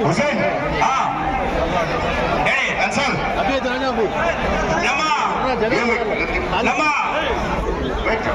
హుసేన్ ఆ. ఏ అన్సల్ అబే జానా బు నమా నమా వెయిట్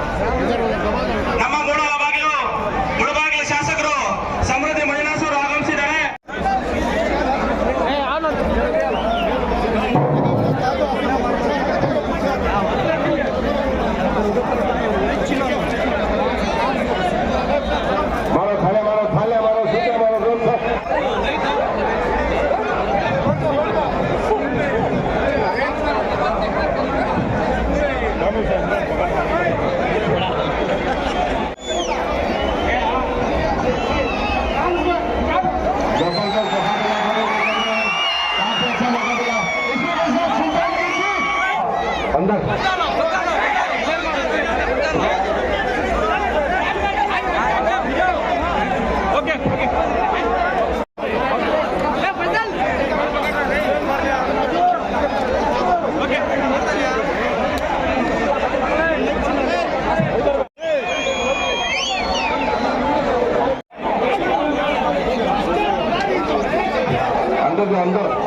ఉన్నారు అందరూ అందరూ.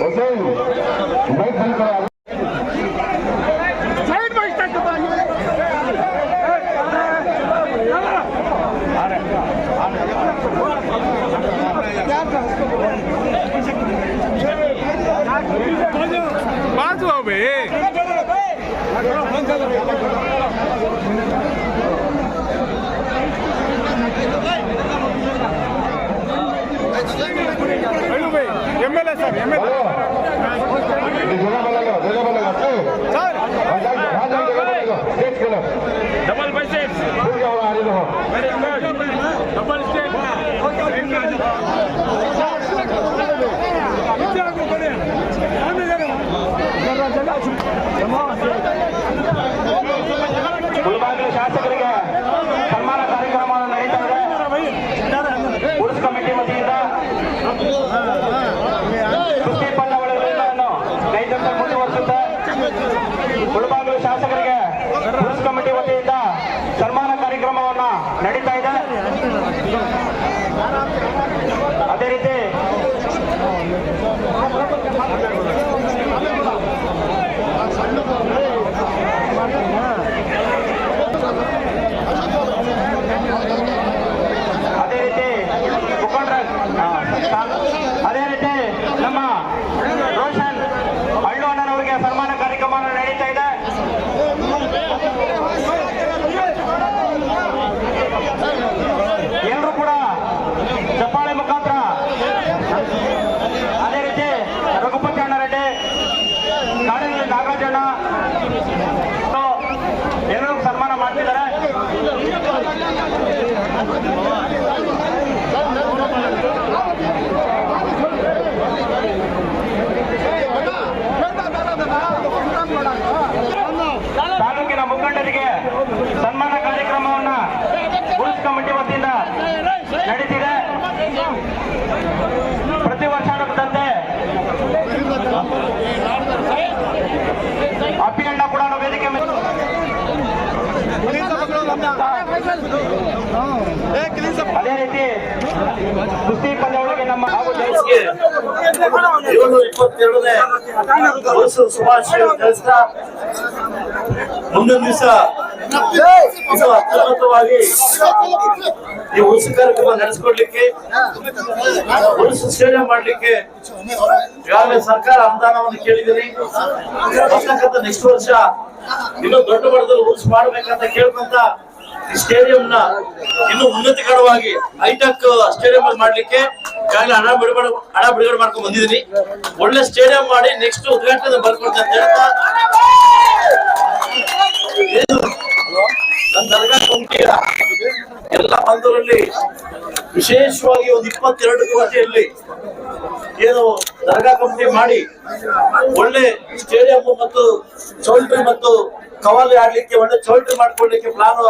Okay. देख के ना ಡಬಲ್ ಬೈ ಸಿಕ್ಸ್ फिर क्या हो रहा है देखो very good double state Mulbagal ಶಾಸಕರಿಗೆ ಏನೋ ಅದೇ ರೀತಿ ಕುಸ್ತಿ ಪಂದ್ಯಾವಳಿಗೆ ನಮ್ಮ ಹಾಗೂ ಮುಂದಿನ ದಿವಸ ಅತ್ಯುನ್ನತವಾಗಿ ಈ ಉತ್ಸವ ಕಾರ್ಯಕ್ರಮ ನಡೆಸ್ಕೊಡ್ಲಿಕ್ಕೆ ಉಳಿಸು ಸೇವೆ ಮಾಡ್ಲಿಕ್ಕೆ ಈಗಾಗಲೇ ಸರ್ಕಾರ ಅನುದಾನವನ್ನು ಕೇಳಿದ್ದೀನಿ. ನೆಕ್ಸ್ಟ್ ವರ್ಷ ಇನ್ನೂ ದೊಡ್ಡ ಮಟ್ಟದಲ್ಲಿ ಉಳಿಸು ಮಾಡ್ಬೇಕಂತ ಕೇಳ್ಕೊಂತ ಈ ಸ್ಟೇಡಿಯಂ ನ ಇನ್ನು ಉನ್ನತೀಕರವಾಗಿ ಹೈಟೆಕ್ ಸ್ಟೇಡಿಯಂ ಮಾಡ್ಲಿಕ್ಕೆ ಈಗಾಗಲೇ ಹಣ ಬಿಡುಗಡೆ ಹಣ ಬಿಡುಗಡೆ ಮಾಡ್ಕೊಂಡು ಬಂದಿದ್ದೀನಿ ಒಳ್ಳೆ ಸ್ಟೇಡಿಯಂ ಮಾಡಿ ನೆಕ್ಸ್ಟ್ ಉದ್ಘಾಟನೆ ಬರ್ಕೊಡ್ತೀನಿ ಅಂತ ಹೇಳ್ತಾ ನನ್ನ ದರ್ಗಾ ಎಲ್ಲ ಬಂದರಲ್ಲಿ ವಿಶೇಷವಾಗಿ ಒಂದು ಇಪ್ಪತ್ತೆರಡು ಕೋಟಿಯಲ್ಲಿ ಏನು ದರ್ಗಾ ಕಂಪನಿ ಮಾಡಿ ಒಳ್ಳೆ ಸ್ಟೇಡಿಯಂ ಮತ್ತು ಚೌಲ್ಟ್ರಿ ಮತ್ತು ಕವಾಲಿ ಆಡ್ಲಿಕ್ಕೆ, ಒಳ್ಳೆ ಚೌಲ್ಟ್ರಿ ಮಾಡ್ಕೊಳ್ಳಿಕ್ಕೆ ಪ್ಲಾನ್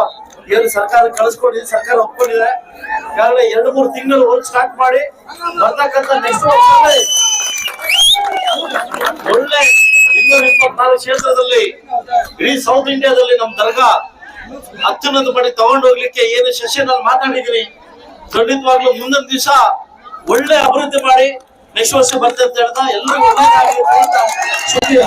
ಏನು ಸರ್ಕಾರ ಕಳಿಸ್ಕೊಂಡಿದೆ ಸರ್ಕಾರ ಒಪ್ಕೊಂಡಿದೆ. ಈಗಾಗಲೇ ಎರಡು ಮೂರು ತಿಂಗಳು ವರ್ಕ್ ಸ್ಟಾರ್ಟ್ ಮಾಡಿ ಬರ್ತಕ್ಕಂಥ ನೆಕ್ಸ್ಟ್ ಒಳ್ಳೆ ಇನ್ನೂರ ಇಪ್ಪತ್ನಾಲ್ಕು ಕ್ಷೇತ್ರದಲ್ಲಿ ಇಡೀ ಸೌತ್ ಇಂಡಿಯಾದಲ್ಲಿ ನಮ್ ದರ್ಗಾ ಅತ್ಯುನ್ನತ ಮಾಡಿ ತಗೊಂಡು ಹೋಗ್ಲಿಕ್ಕೆ ಏನು ಸೆಷನ್ ಅಲ್ಲಿ ಮಾತಾಡಿದೀನಿ ಖಂಡಿತವಾಗ್ಲೂ ಮುಂದಿನ ದಿವಸ ಒಳ್ಳೆ ಅಭಿವೃದ್ಧಿ ಮಾಡಿ. ನೆಕ್ಸ್ಟ್ ವರ್ಷ ಅಂತ ಹೇಳ್ತಾ ಅಂತ ಸುದ್ದಿ